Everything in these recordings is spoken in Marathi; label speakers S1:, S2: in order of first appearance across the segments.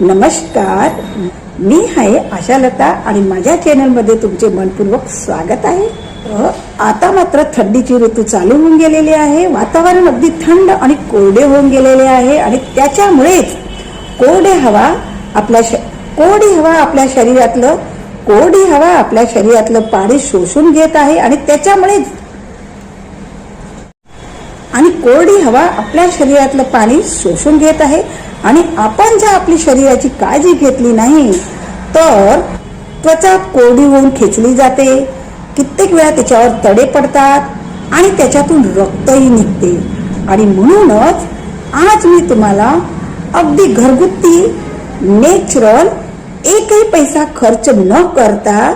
S1: नमस्कार. मी आहे आशालता आणि माझ्या चॅनलमध्ये तुमचे मनपूर्वक स्वागत आहे. आता मात्र थंडीची ऋतू चालू होऊन गेलेली आहे. वातावरण अगदी थंड आणि कोरडे होऊन गेलेले आहे आणि त्याच्यामुळेच कोरडे हवा आपल्या श- कोरडी हवा आपल्या शरीरातलं कोरडी हवा आपल्या शरीरातलं पाणी शोषून घेत आहे आणि त्याच्यामुळेच आणि कोरडी हवा आपल्या शरीरातलं पाणी शोषून घेत आहे. आणि आपण जर आपली शरीराची काळजी घेतली नाही तर त्वचा कोरडी होऊन खेचली जाते. कित्येक वेळा त्याच्यावर तडे पडतात आणि त्याच्यातून रक्तही निघते. आणि म्हणूनच आज मी तुम्हाला अगदी घरगुती नेचरल एकही पैसा खर्च न करता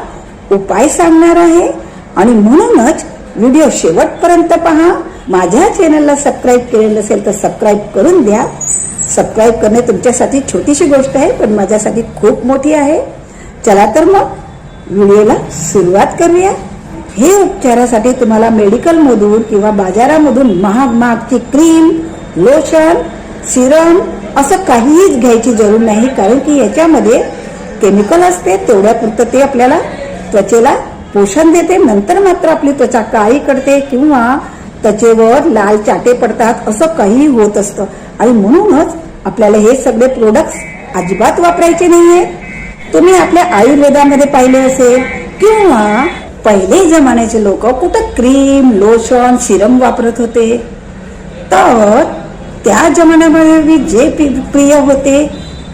S1: उपाय सांगणार आहे. आणि म्हणूनच व्हिडिओ शेवटपर्यंत पहा. माझ्या चॅनलला सबस्क्राईब केलेलं असेल तर सबस्क्राईब करून द्या. सबस्क्राईब करणे तुमच्यासाठी छोटीशी गोष्ट आहे पण माझ्यासाठी खूप मोठी आहे. चला तर मग व्हिडिओला सुरुवात करूया. हे उपचारासाठी तुम्हाला मेडिकलमधून किंवा बाजारामधून महाग महागची क्रीम लोशन सिरम असं काहीच घ्यायची जरूर नाही कारण की याच्यामध्ये केमिकल असते तेवढ्यापुरतं ते आपल्याला त्वचेला पोषण देते. नंतर मात्र आपली त्वचा काळी करते किंवा त्वचेवर लाल चाटे पडतात असं काही होत असतं. आणि म्हणूनच आपल्याला हे सगळे प्रोडक्ट्स अजिबात वापरायचे नाहीये. तुम्ही आपल्या आयुर्वेदामध्ये पाहिले असेल किंवा पहिले जमान्याचे लोक कुठं क्रीम लोशन सिरम वापरत होते. तर त्या जमान्यामध्ये जे प्रिय होते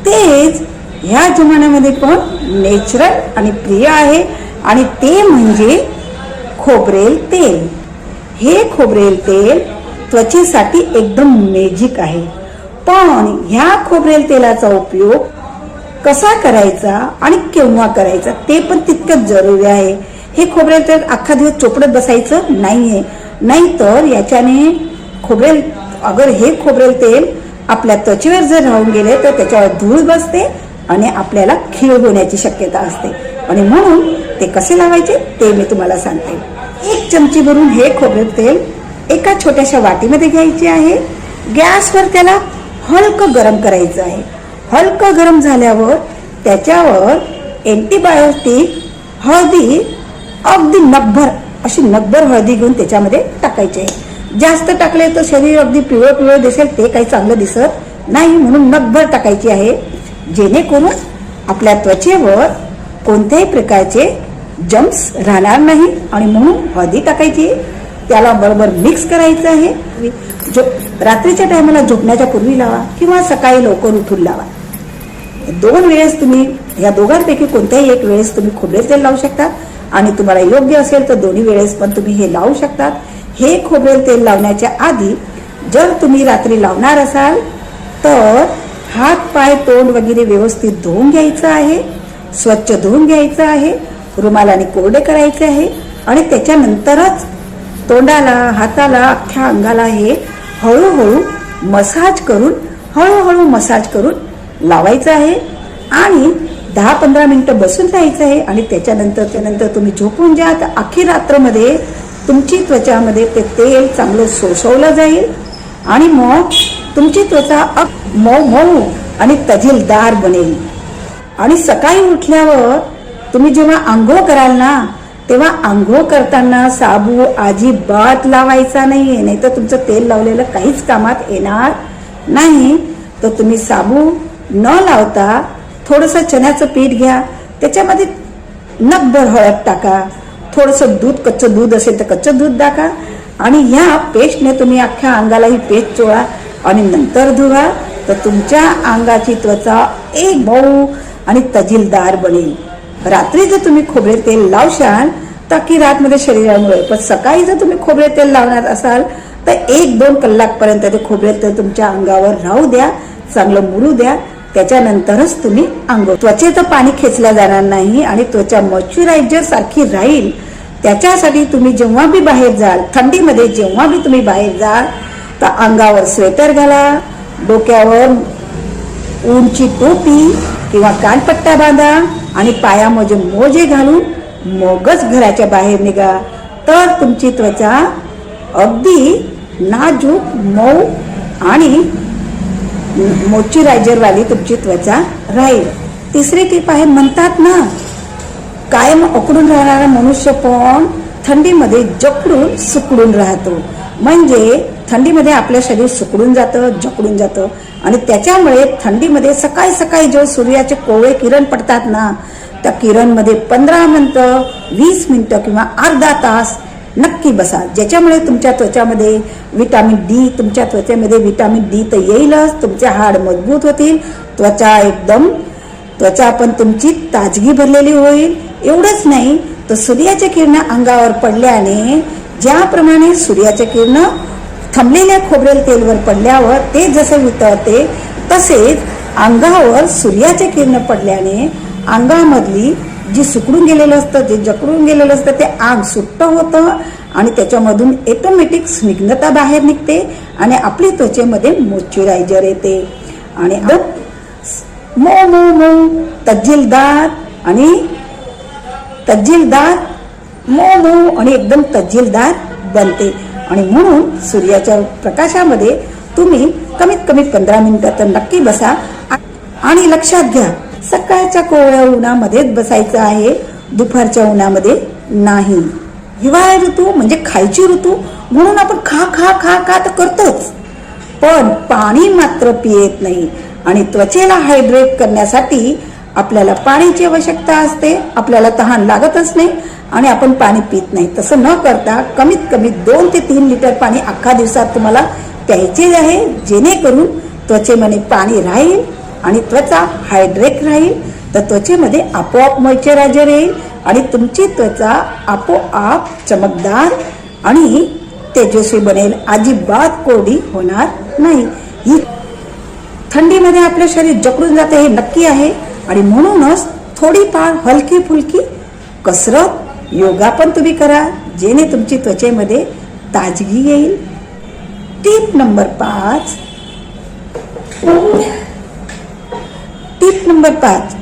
S1: तेच ह्या जमान्यामध्ये पण नेचरल आणि प्रिय आहे. आणि ते म्हणजे खोबरेल तेल. हे खोबरेल तेल त्वचेसाठी एकदम मॅजिक आहे. पण ह्या खोबरेल तेलाचा उपयोग कसा करायचा आणि केव्हा करायचा ते पण तितकंच जरुरी आहे. हे खोबरेल तेल अख्खा दिवस चोपडत बसायचं नाहीये. नाहीतर याच्याने खोबरेल अगर हे खोबरेल तेल आपल्या त्वचेवर जर राहून गेले तर त्याच्यावर धूळ बसते आणि आपल्याला खीळ होण्याची शक्यता असते. आणि म्हणून ते कसे लावायचे ते मी तुम्हाला सांगते. एक चमची भरून हे खोबरं तेल एका छोट्याशा वाटीमध्ये घ्यायचे आहे. गॅसवर त्याला हलकं गरम करायचं आहे. हलकं गरम झाल्यावर त्याच्यावर अँटीबायोटिक हळदी अगदी नगभर अशी नगभर हळदी घेऊन त्याच्यामध्ये टाकायची आहे. जास्त टाकले तर शरीर अगदी पिवळं पिवळं दिसेल ते काही चांगलं दिसत नाही म्हणून नगभर टाकायची आहे. जेणेकरून आपल्या त्वचेवर कोणत्याही प्रकारचे जम्स राहणार नाही आणि म्हणून हळदी टाकायची त्याला बरोबर मिक्स करायचं आहे. जो रात्रीच्या टायमाला झोपण्याच्या पूर्वी लावा किंवा सकाळी लवकर उठून लावा. दोन वेळेस तुम्ही या दोघांपैकी कोणत्याही एक वेळेस तुम्ही खोबरेल तेल लावू शकता. आणि तुम्हाला योग्य असेल तर दोन्ही वेळेस पण तुम्ही हे लावू शकतात हे खोबरेल तेल लावण्याच्या आधी जर तुम्ही रात्री लावणार असाल तर हात पाय तोंड वगैरे व्यवस्थित धुवून घ्यायचं आहे. स्वच्छ धुवून घ्यायचं आहे. रुमालाने कोरडे करायचे आहे आणि त्याच्यानंतरच तोंडाला हाताला अख्ख्या अंगाला हे हळूहळू मसाज करून हळूहळू मसाज करून लावायचं आहे. आणि दहा पंधरा मिनटं बसून राहायचं आहे आणि त्याच्यानंतर त्यानंतर तुम्ही झोपून जा. तर अख्खी रात्रमध्ये तुमची त्वचामध्ये ते तेल चांगलं सोसवलं जाईल. आणि मग तुमची त्वचा अग मऊ मऊ आणि तजीलदार बनेल. आणि सकाळी उठल्यावर तुम्ही जेव्हा आंघोळ कराल ना तेव्हा आंघोळ करताना साबू अजिबात लावायचा नाहीये. नाही तर तुमचं तेल लावलेलं काहीच कामात येणार नाही. तर तुम्ही साबू न लावता थोडंसं चण्याचं पीठ घ्या. त्याच्यामध्ये नकभर हळद टाका. थोडंसं दूध कच्चं दूध असेल तर कच्चं दूध टाका. आणि ह्या पेस्टने तुम्ही अख्ख्या अंगाला ही पेस्ट चोळा आणि नंतर धुवा. तर तुमच्या अंगाची त्वचा एक भाऊ आणि तजिलदार बनेल. रात्री जर तुम्ही खोबरे तेल लावशाल तर की रातमध्ये शरीरामुळे. पण सकाळी जर तुम्ही खोबरे तेल लावणार असाल तर एक दोन कलाकपर्यंत ते खोबरे तेल तुमच्या अंगावर राहू द्या चांगलं मुरू द्या. त्याच्यानंतरच तुम्ही अंघोळ त्वचेचं पाणी खेचलं जाणार नाही आणि त्वचा मॉइश्चरायझर सारखी राहील. त्याच्यासाठी तुम्ही जेव्हा बी बाहेर जाल थंडीमध्ये जेव्हा बी तुम्ही बाहेर जाल तर अंगावर स्वेटर घाला डोक्यावर ऊनची टोपी किंवा कानपट्टा बांधा. आणि पायामध्ये मोजे घालून मगच घराच्या बाहेर निघा. तर तुमची त्वचा अगदी नाजूक मऊ आणि मॉइश्चरायझरवाली तुमची त्वचा राहील. तिसरी टीप आहे म्हणतात ना कायम अकडून राहणारा मनुष्य पण थंडीमध्ये जकडून सुकडून राहतो. म्हणजे थंडीमध्ये आपलं शरीर सुकडून जातं जकडून जातं. आणि त्याच्यामुळे थंडीमध्ये सकाळी सकाळी जो सूर्याचे कोवळे किरण पडतात ना त्या किरणमध्ये पंधरा मिनटं वीस मिनटं किंवा अर्धा तास नक्की बसा. ज्याच्यामुळे तुमच्या त्वचामध्ये विटामिन डी तुमच्या त्वचेमध्ये विटामिन डी तर येईलच तुमचे हाड मजबूत होतील त्वचा एकदम त्वचा पण तुमची ताजगी भरलेली होईल. एवढंच नाही तर सूर्याच्या किरण अंगावर पडल्याने ज्याप्रमाणे सूर्याच्या किरण थांबलेल्या खोबरेल तेलवर पडल्यावर ते जसे वितळते तसेच अंगावर सूर्याचे किरण पडल्याने अंगामधली जी सुकडून गेलेलं असतं जे जकडून गेलेलं असतं ते आग सुट्ट होतं आणि त्याच्यामधून ऑटोमॅटिक स्निग्धता बाहेर निघते आणि आपली त्वचेमध्ये मॉइश्चरायझर येते. आणि मो मो मो मऊ तज्जिलदार आणि तज्जिलदार मो मो आणि एकदम तज्जिलदार बनते. आणि म्हणून सूर्याच्या प्रकाशामध्ये तुम्ही कमीत कमी पंधरा मिनिटं तर नक्की बसा. आणि लक्षात घ्या सकाळच्या कोवळ्या उन्हामध्येच बसायचं आहे. दुपारच्या उन्हामध्ये नाही. हिवाळा ऋतू म्हणजे खायची ऋतू म्हणून आपण खा खा खा खा तर करतोच. पण पाणी मात्र पियत नाही. आणि त्वचेला हायड्रेट करण्यासाठी आपल्याला पाण्याची आवश्यकता असते आपल्याला तहान लागतच नाही आणि आपण पाणी पित नाही. तसं न करता कमीत कमी दोन ते तीन लिटर पाणी अख्खा दिवसात तुम्हाला प्यायचे आहे. जेणेकरून त्वचेमध्ये पाणी राहील आणि त्वचा हायड्रेट राहील. तर त्वचेमध्ये आपोआप मॉइश्चरायझर येईल आणि तुमची त्वचा आपोआप चमकदार आणि तेजस्वी बनेल. अजिबात कोरडी होणार नाही. ही थंडीमध्ये आपलं शरीर जकडून जाते हे नक्की आहे. आणि म्हणूनच थोडीफार हलकी फुलकी कसरत योगा पण तुम्ही करा जेणे तुमची त्वचेमध्ये ताजगी येईल. टीप नंबर पाच. टीप नंबर पाच.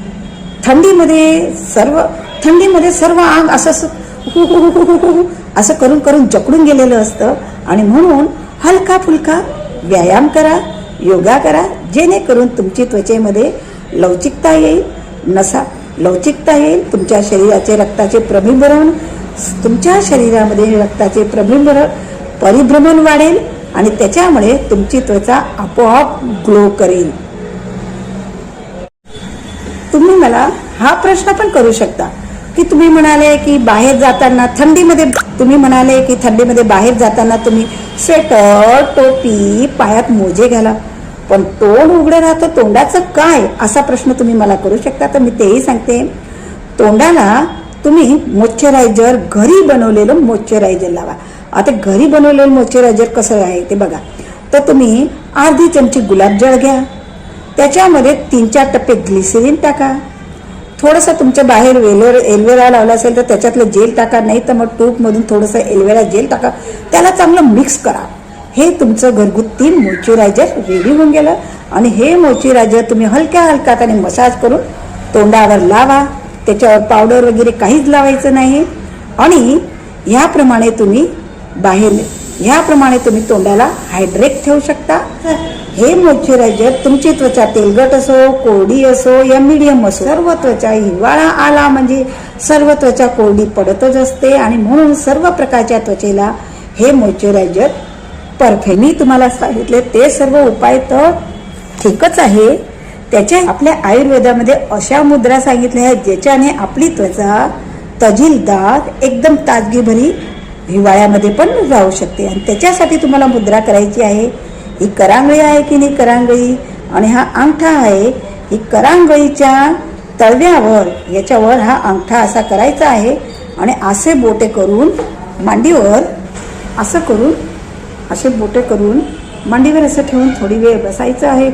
S1: थंडीमध्ये सर्व थंडीमध्ये सर्व अंग असं असं हु हु हु हु हु असं करून करून जकडून गेलेलं असतं. आणि म्हणून हलका फुलका व्यायाम करा योगा करा जेणेकरून तुमची त्वचेमध्ये लवचिकता येईल नसा लवचिकता येईल तुमच्या शरीराचे रक्ताचे प्रभिभरण तुमच्या शरीरामध्ये रक्ताचे प्रभिभरण परिभ्रमण वाढेल आणि त्याच्यामुळे तुमची त्वचा आपोआप ग्लो करेल. तुम्ही मला हा प्रश्न पण करू शकता की तुम्ही म्हणाले की बाहेर जाताना थंडीमध्ये तुम्ही म्हणाले की थंडीमध्ये बाहेर जाताना तुम्ही स्वेटर टोपी पायात मोजे घाला. पण तोंड उघडं राहतं तोंडाचं काय? असा प्रश्न तुम्ही मला करू शकता. तर मी तेही सांगते. तोंडाला तुम्ही मॉइश्चरायझर घरी बनवलेलं मॉइश्चरायझर लावा. आता घरी बनवलेलं मॉइश्चरायझर कसं आहे ते बघा. तर तुम्ही अर्धी चमची गुलाबजळ घ्या. त्याच्यामध्ये तीन चार टप्पे ग्लिसरीन टाका. थोडंसं तुमच्या बाहेर वेलवेर एलवेरा लावला असेल तर त्याच्यातलं जेल टाका. नाही तर मग टूपमधून थोडंसं एलवेरा जेल टाका. त्याला चांगलं मिक्स करा. हे तुमचं घरगुती मॉइश्चरायझर रेडी होऊन गेलं. आणि हे मॉइश्चरायझर तुम्ही हलक्या हलक्यात आणि मसाज करून तोंडावर लावा. त्याच्यावर पावडर वगैरे काहीच लावायचं नाही. आणि ह्याप्रमाणे तुम्ही बाहेर ह्याप्रमाणे तुम्ही तोंडाला हायड्रेट ठेवू शकता. हे मॉइश्चरायझर तुमची त्वचा तेलगट असो कोरडी असो या मीडियम असो सर्व त्वचा हिवाळा आला म्हणजे सर्व त्वचा कोरडी पडतच असते. आणि म्हणून सर्व प्रकारच्या त्वचेला हे मॉइश्चरायझर परफेक्ट मी तुम्हाला सांगितले ते सर्व उपाय तर ठीकच आहे. त्याच्या आपल्या आयुर्वेदामध्ये अशा मुद्रा सांगितल्या आहेत ज्याच्याने आपली त्वचा तजीलदार एकदम ताजगीभरी हिवाळ्यामध्ये पण राहू शकते. आणि त्याच्यासाठी तुम्हाला मुद्रा करायची आहे ही करांगळी आहे की नाही करांगळी? आणि हा अंगठा आहे ही करांगळीच्या तळव्यावर याच्यावर हा अंगठा असा करायचा आहे. आणि असे बोटे करून मांडीवर असं करून असे बोटे करून मांडीवर असं ठेवून थोडी वेळ बसायचं आहे.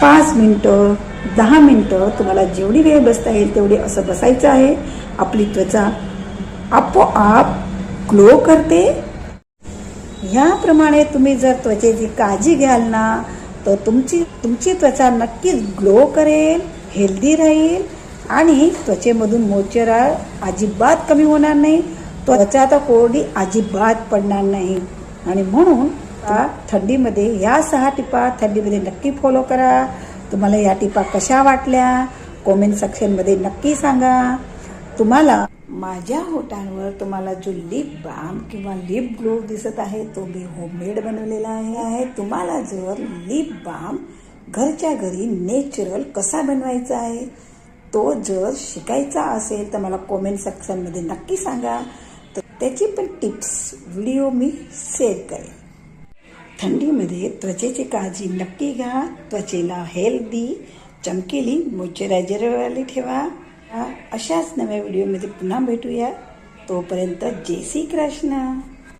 S1: पाच मिनटं दहा मिनटं तुम्हाला जेवढी वेळ बसता येईल तेवढी असं बसायचं आहे. आपली त्वचा आपोआप ग्लो करते. ह्याप्रमाणे तुम्ही जर त्वचेची काळजी घ्याल ना तर तुमची तुमची त्वचा नक्कीच ग्लो करेल हेल्दी राहील आणि त्वचेमधून मोचरा अजिबात कमी होणार नाही. त्वचा आता कोरडी अजिबात पडणार नाही. आणि म्हणून थंडीमध्ये या सहा टिपा थंडीमध्ये नक्की फॉलो करा. तुम्हाला या टिपा कशा वाटल्या? कॉमेंट सेक्शनमध्ये नक्की सांगा. तुम्हाला माझ्या होटांवर तुम्हाला जो लिप बाम किंवा लिप ग्लो दिसत आहे तो मी होममेड बनवलेला आहे. तुम्हाला जर लिप बाम घरच्या घरी नेचरल कसा बनवायचा आहे तो जर शिकायचा असेल तर मला कॉमेंट सेक्शनमध्ये नक्की सांगा. त्याची पण टिप्स व्हिडिओ मी शेअर करेन. थंडीमध्ये त्वचेची काळजी नक्की घ्या. त्वचेला हेल्दी चमकेली मॉइश्चरायझरवाली ठेवा. अशाच नव्या व्हिडिओमध्ये पुन्हा भेटूया. तोपर्यंत जय श्री कृष्ण.